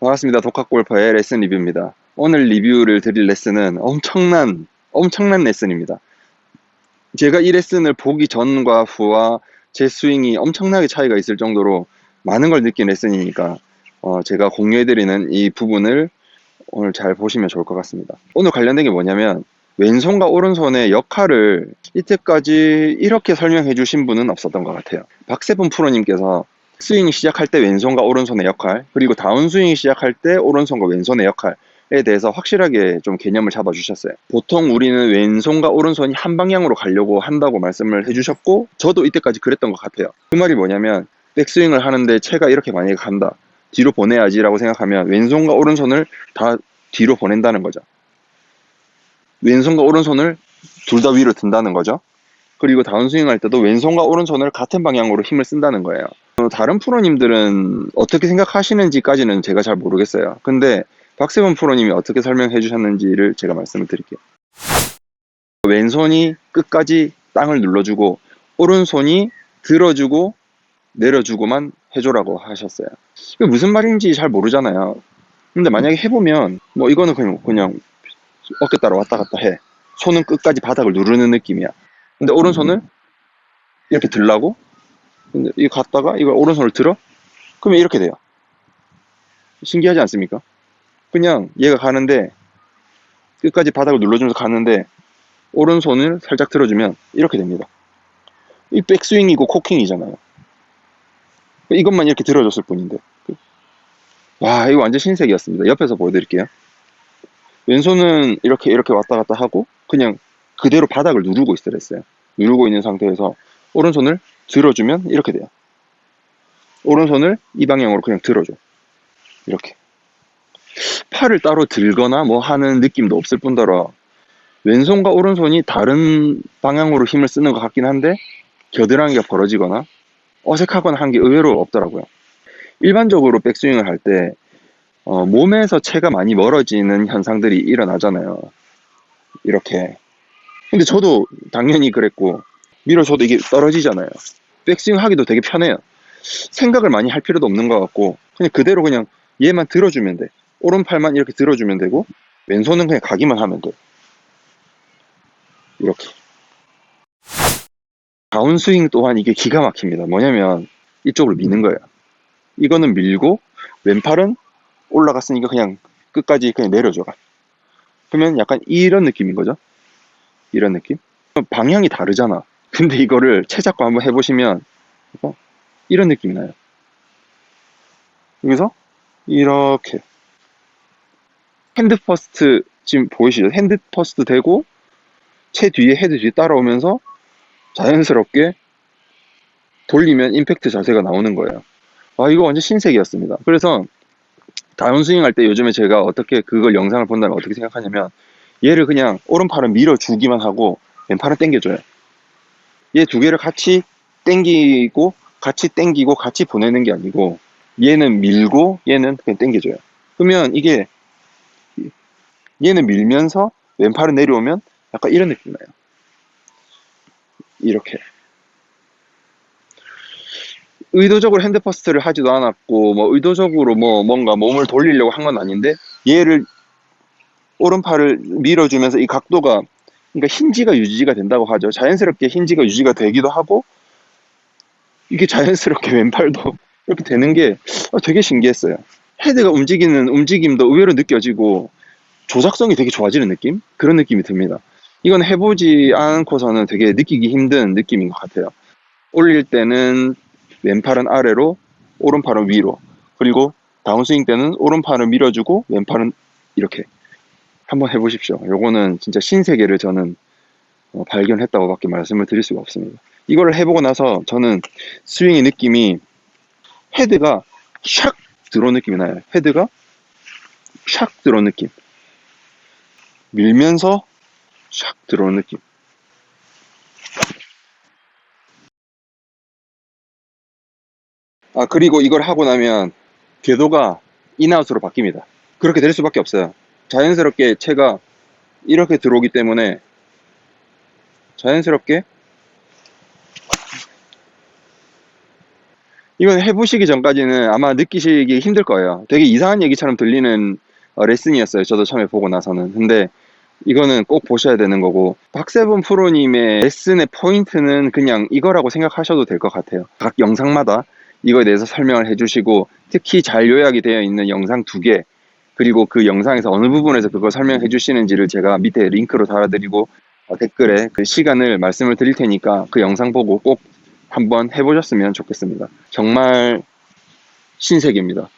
반갑습니다. 독학골퍼의 레슨 리뷰입니다. 오늘 리뷰를 드릴 레슨은 엄청난, 엄청난 레슨입니다. 제가 이 레슨을 보기 전과 후와 제 스윙이 엄청나게 차이가 있을 정도로 많은 걸 느낀 레슨이니까 어, 제가 공유해드리는 이 부분을 오늘 잘 보시면 좋을 것 같습니다. 오늘 관련된 게 뭐냐면 왼손과 오른손의 역할을 이때까지 이렇게 설명해 주신 분은 없었던 것 같아요. 박세분 프로님께서 스윙이 시작할 때 왼손과 오른손의 역할, 그리고 다운스윙이 시작할 때 오른손과 왼손의 역할 에 대해서 확실하게 좀 개념을 잡아 주셨어요. 보통 우리는 왼손과 오른손이 한 방향으로 가려고 한다고 말씀을 해 주셨고, 저도 이때까지 그랬던 것 같아요. 그 말이 뭐냐면, 백스윙을 하는데 채가 이렇게 만약에 간다. 뒤로 보내야지라고 생각하면 왼손과 오른손을 다 뒤로 보낸다는 거죠. 왼손과 오른손을 둘 다 위로 든다는 거죠. 그리고 다운스윙 할 때도 왼손과 오른손을 같은 방향으로 힘을 쓴다는 거예요. 어, 다른 프로님들은 어떻게 생각하시는지까지는 제가 잘 모르겠어요. 근데 박세범 프로님이 어떻게 설명해 주셨는지를 제가 말씀을 드릴게요. 왼손이 끝까지 땅을 눌러주고 오른손이 들어주고 내려주고만 해줘라고 하셨어요. 이게 무슨 말인지 잘 모르잖아요. 근데 만약에 해보면 뭐 이거는 그냥 그냥 어깨 따라 왔다 갔다 해. 손은 끝까지 바닥을 누르는 느낌이야. 근데 오른손을 이렇게 들라고? 근데 이거 갔다가 이거 오른손을 들어? 그러면 이렇게 돼요. 신기하지 않습니까? 그냥 얘가 가는데 끝까지 바닥을 눌러주면서 가는데 오른손을 살짝 들어주면 이렇게 됩니다. 이 백스윙이고 코킹이잖아요. 이것만 이렇게 들어줬을 뿐인데. 와, 이거 완전 신세계였습니다. 옆에서 보여드릴게요. 왼손은 이렇게 이렇게 왔다 갔다 하고 그냥 그대로 바닥을 누르고 있으라 했어요. 누르고 있는 상태에서 오른손을 들어주면 이렇게 돼요. 오른손을 이 방향으로 그냥 들어줘. 이렇게. 팔을 따로 들거나 뭐 하는 느낌도 없을 뿐더러 왼손과 오른손이 다른 방향으로 힘을 쓰는 것 같긴 한데 겨드랑이가 벌어지거나 어색하거나 한 게 의외로 없더라고요. 일반적으로 백스윙을 할때 어, 몸에서 체가 많이 멀어지는 현상들이 일어나잖아요. 이렇게. 근데 저도 당연히 그랬고 밀어줘도 이게 떨어지잖아요. 백스윙 하기도 되게 편해요. 생각을 많이 할 필요도 없는 것 같고 그냥 그대로 그냥 얘만 들어주면 돼. 오른팔만 이렇게 들어주면 되고 왼손은 그냥 가기만 하면 돼. 이렇게. 다운스윙 또한 이게 기가 막힙니다. 뭐냐면 이쪽으로 미는 거예요. 이거는 밀고 왼팔은 올라갔으니까 그냥 끝까지 그냥 내려줘가. 그러면 약간 이런 느낌인 거죠. 이런 느낌. 방향이 다르잖아. 근데 이거를 채 잡고 한번 해보시면 어, 이런 느낌이 나요. 여기서 이렇게 핸드 퍼스트 지금 보이시죠? 핸드 퍼스트 되고 채 뒤에 헤드 뒤에 따라오면서 자연스럽게 돌리면 임팩트 자세가 나오는 거예요. 아 이거 완전 신세계였습니다. 그래서 다운스윙 할 때 요즘에 제가 어떻게 그걸 영상을 본다면 어떻게 생각하냐면 얘를 그냥 오른팔은 밀어주기만 하고 왼팔은 당겨줘요. 얘 두 개를 같이 당기고 같이 당기고 같이 보내는 게 아니고 얘는 밀고 얘는 그냥 당겨줘요. 그러면 이게 얘는 밀면서 왼팔은 내려오면 약간 이런 느낌 나요. 이렇게. 의도적으로 핸드 퍼스트를 하지도 않았고 뭐 의도적으로 뭐 뭔가 몸을 돌리려고 한 건 아닌데 얘를 오른팔을 밀어주면서 이 각도가 그러니까 힌지가 유지가 된다고 하죠. 자연스럽게 힌지가 유지가 되기도 하고 이게 자연스럽게 왼팔도 이렇게 되는 게 되게 신기했어요. 헤드가 움직이는 움직임도 의외로 느껴지고 조작성이 되게 좋아지는 느낌? 그런 느낌이 듭니다. 이건 해보지 않고서는 되게 느끼기 힘든 느낌인 것 같아요. 올릴 때는 왼팔은 아래로, 오른팔은 위로. 그리고 다운스윙 때는 오른팔을 밀어주고 왼팔은 이렇게. 한번 해보십시오. 요거는 진짜 신세계를 저는 어, 발견했다고 밖에 말씀을 드릴 수가 없습니다. 이거를 해보고 나서 저는 스윙의 느낌이 헤드가 샥 들어온 느낌이 나요. 헤드가 샥 들어온 느낌. 밀면서 샥 들어온 느낌. 아, 그리고 이걸 하고 나면 궤도가 인아웃으로 바뀝니다. 그렇게 될 수밖에 없어요. 자연스럽게 채가 이렇게 들어오기 때문에 자연스럽게 이건 해보시기 전까지는 아마 느끼시기 힘들 거예요. 되게 이상한 얘기처럼 들리는 어, 레슨이었어요. 저도 처음에 보고 나서는. 근데 이거는 꼭 보셔야 되는 거고 박세본 프로님의 레슨의 포인트는 그냥 이거라고 생각하셔도 될 것 같아요. 각 영상마다 이거에 대해서 설명을 해주시고 특히 잘 요약이 되어 있는 영상 두 개 그리고 그 영상에서 어느 부분에서 그걸 설명해 주시는지를 제가 밑에 링크로 달아드리고 어, 댓글에 그 시간을 말씀을 드릴 테니까 그 영상 보고 꼭 한번 해보셨으면 좋겠습니다. 정말 신세계입니다.